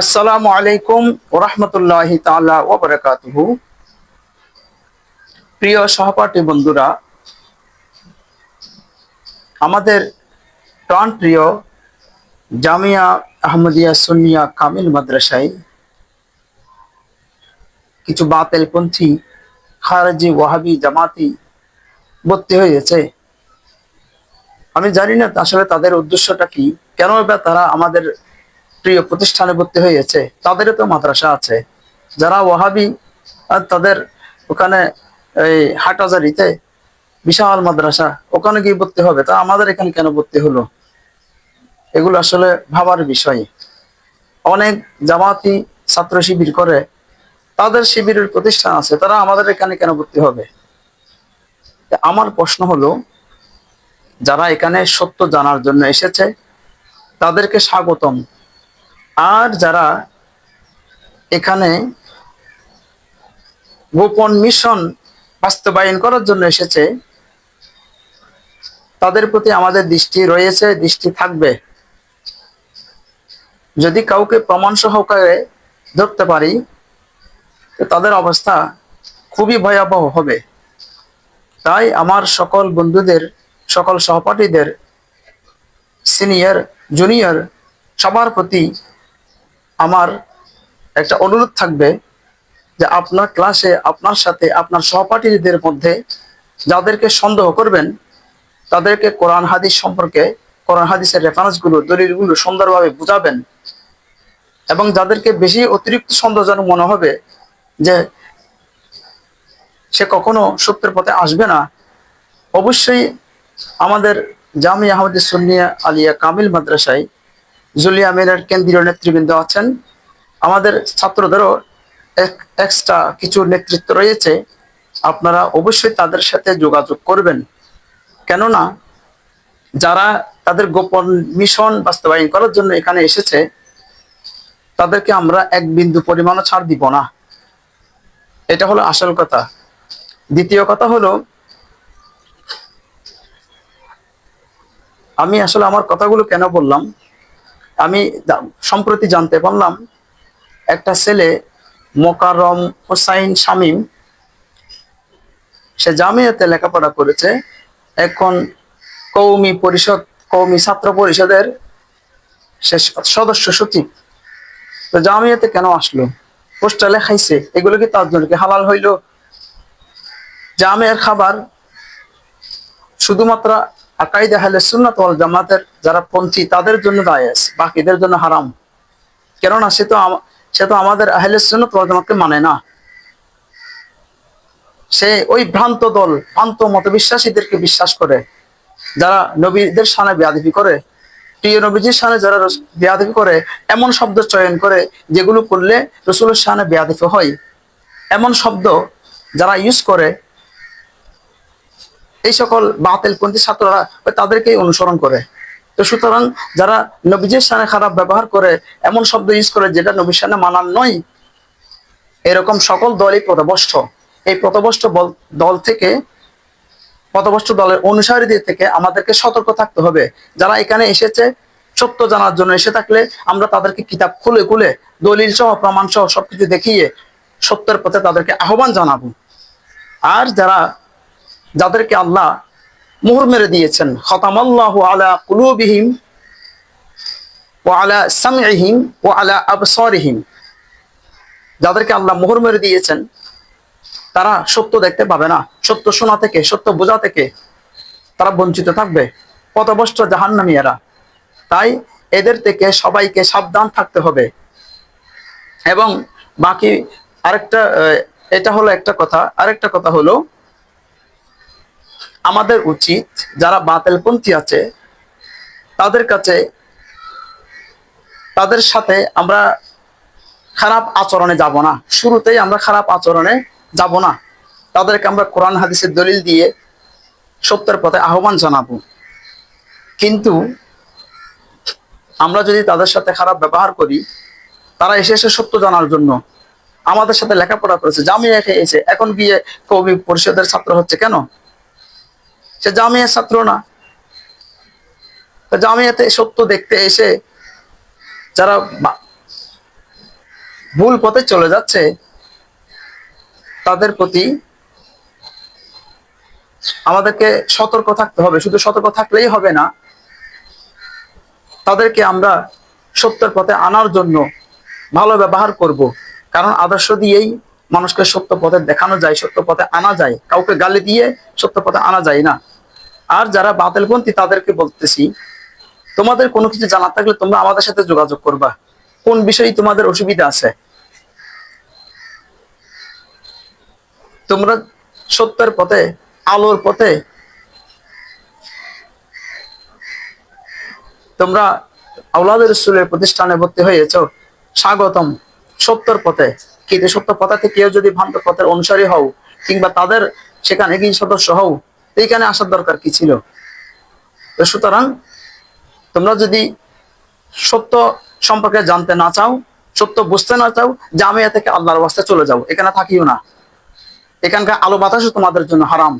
আসসালামু আলাইকুম ওরহমতুল্লাহ তাআলা ওয়া বারাকাতুহু প্রিয় সহপাঠী বন্ধুরা, আমাদের প্রাণ প্রিয় জামিয়া আহমদিয়া সুন্নিয়া কামিল মাদ্রাসায় কিছু বাতেলপন্থী খারজি ওয়াহাবি জামাতি ভর্তি হয়েছে। আমি জানি না আসলে তাদের উদ্দেশ্যটা কি কেন তারা আমাদের প্রিয় প্রতিষ্ঠানে ভর্তি হয়েছে, তাদেরও তো মাদ্রাসা আছে। যারা ওয়াহাবি আর তাদের ওখানে এই হাটহাজারিতে বিশাল মাদ্রাসা, ওখানে গিয়ে ভর্তি হবে। তা আমাদের এখানে কেন ভর্তি হলো? এগুলো আসলে ভাবার বিষয়। অনেক জামাতি ছাত্র শিবির করে, তাদের শিবিরের প্রতিষ্ঠান আছে, তারা আমাদের এখানে কেন ভর্তি হবে? আমার প্রশ্ন হলো, যারা এখানে সত্য জানার জন্য এসেছে, তাদেরকে স্বাগতম। আর যারা এখানে গোপন মিশন বাস্তবায়ন করার জন্য এসেছে, তাদের প্রতি আমাদের দৃষ্টি রয়েছে, দৃষ্টি থাকবে। যদি কাউকে প্রমাণ সহকারে ধরতে পারি তাদের অবস্থা খুবই ভয়াবহ হবে। তাই আমার সকল বন্ধুদের, সকল সহপাঠীদের, সিনিয়র, জুনিয়র, সবার প্রতি আমার একটা অনুরোধ থাকবে যে আপনার ক্লাসে, আপনার সাথে, আপনার সহপাঠীদের মধ্যে যাদেরকে সন্দেহ করবেন, তাদেরকে কোরআন হাদিস সম্পর্কে, কোরআন হাদিসের রেফারেন্সগুলো দলিলগুলো সুন্দরভাবে বুঝাবেন এবং যাদেরকে বেশি অতিরিক্ত সন্দেহজনক মনে হবে যে সে কখনো সত্যের পথে আসবে না, অবশ্যই আমাদের জামি আহমদ সুন্নিয়া আলিয়া কামিল মাদ্রাসায় জুলিয়া মিলার কেন্দ্রীয় নেতৃবৃন্দ আছেন। আমাদের ছাত্রদেরও এক্সট্রা কিছু নেতৃত্ব রয়েছে। আপনারা অবশ্যই তাদের সাথে যোগাযোগ করবেন। কেননা যারা তাদের গোপন মিশন বাস্তবায়ন করার জন্য এখানে এসেছে, তাদেরকে আমরা এক বিন্দু পরিমাণও ছাড় দিব না। এটা হলো আসল কথা। দ্বিতীয় কথা হলো, আমি আসলে আমার কথাগুলো কেন বললাম? আমি সম্প্রতি জানতে পারলাম, একটা ছেলে মোকারম হোসাইন শামীম, সে জামিয়াতে লেখাপড়া করেছে। এখন কৌমি পরিষদ, কৌমি ছাত্র পরিষদের সে সদস্য সচিব। তো জামিয়াতে কেন আসলো? পোস্টালে খাইছে এগুলো কি তার জন্য হালাল হইল? জামের খাবার শুধুমাত্র আকাইদে হালে সুন্নাত ওয়াল জামাতের যারা পন্থী, তাদের জন্য দায়াস বাকিদের জন্য হারাম। কেননা সে তো সে তো আমাদের আহলে সুন্নাত ওয়াল জামাতকে মানে না। সে ওই ভ্রান্ত দল, ভ্রান্ত মত বিশ্বাসীদেরকে বিশ্বাস করে, যারা নবীদের সানে বেয়াদিফি করে। প্রিয় নবীজির সানে যারা বেয়াদিফি করে, এমন শব্দ চয়ন করে, যেগুলো করলে রসুলের সানে বেয়াদিফি হয়। এমন শব্দ যারা ইউজ করে এই সকল বাতিলপন্থী ছাত্ররা তাদেরকেই অনুসরণ করে। তো সুতরাং যারা নবীজের সানে খারাপ ব্যবহার করে, এমন শব্দ ইউজ করে যেটা নবীর সানে মানার নয়, এরকম সকল দলই পথভ্রষ্ট। এই পথভ্রষ্ট দল থেকে, পথভ্রষ্ট দলের অনুসারীদের থেকে আমাদেরকে সতর্ক থাকতে হবে। যারা এখানে এসেছে, সত্য জানার জন্য এসে থাকলে আমরা তাদেরকে কিতাব খুলে খুলে, দলিল সহ, প্রমাণ সহ সবকিছু দেখিয়ে সত্যের পথে তাদেরকে আহ্বান জানাব। আর যারা যাদেরকে আল্লাহ মুহুর মেরে দিয়েছেন। খতামাল্লাহ আলা কুলুবিহিম ও আলা সামিহিম ও আলা আবসরিহিম। যাদেরকে আল্লাহ মোহর মেরে দিয়েছেন, তারা সত্য দেখতে পাবে না। সত্য শোনা থেকে, সত্য বোঝা থেকে তারা বঞ্চিত থাকবে। পথভ্রষ্ট জাহান্নামিয়ারা তাই এদের থেকে সবাইকে সাবধান থাকতে হবে। এবং বাকি আরেকটা এটা হলো একটা কথা। আরেকটা কথা হলো আমাদের উচিত যারা বাতেলপন্থী আছে, তাদের কাছে, তাদের সাথে আমরা খারাপ আচরণে যাব না। শুরুতেই আমরা খারাপ আচরণে যাব না। তাদেরকে আমরা কোরআন হাদিসের দলিল দিয়ে সত্যের পথে আহ্বান জানাব। কিন্তু আমরা যদি তাদের সাথে খারাপ ব্যবহার করি, তারা এসে এসে সত্য জানার জন্য আমাদের সাথে লেখাপড়া করেছে, জামিয়া খেয়েছে, এখন গিয়ে কবি পরিষদের ছাত্র হচ্ছে কেন? সে জামিয়া ছাত্র না। জামিয়াতে সত্য দেখতে এসে যারা ভুল পথে চলে যাচ্ছে, তাদের প্রতি আমাদেরকে সতর্ক থাকতে হবে। শুধু সতর্ক থাকলেই হবে না, তাদেরকে আমরা সত্যের পথে আনার জন্য ভালো ব্যবহার করব। কারণ আদর্শ দিয়েই মানুষকে সত্য পথে দেখানো যায়, সত্য পথে আনা যায়, কাউকে গালি দিয়ে সত্য পথে আনা যায় না। আর যারা বাতিলপন্থী, তাদেরকে বলতেছি, তোমাদের কোনো কিছু জানা থাকলে তোমরা আমাদের সাথে যোগাযোগ করবা। কোন বিষয়ে তোমাদের অসুবিধা আছে? তোমরা সত্যের পথে, আলোর পথে, তোমরা আউলাদের রসুলের প্রতিষ্ঠানে ভর্তি হয়েছ। স্বাগতম সত্যর পথে। সত্য পথা থেকে কেউ যদি ভ্রান্ত পথের অনুসারী হও কিংবা তাদের সেখানে কি সদস্য হও, এইখানে আসার দরকার কি ছিল? সুতরাং তোমরা যদি সত্য সম্পর্কে জানতে না চাও, সত্য বুঝতে না চাও, জামিয়া থেকে আল্লাহর অবস্থায় চলে যাও। এখানে থাকিও না। এখানকার আলো বাতাসও তোমাদের জন্য হারাম।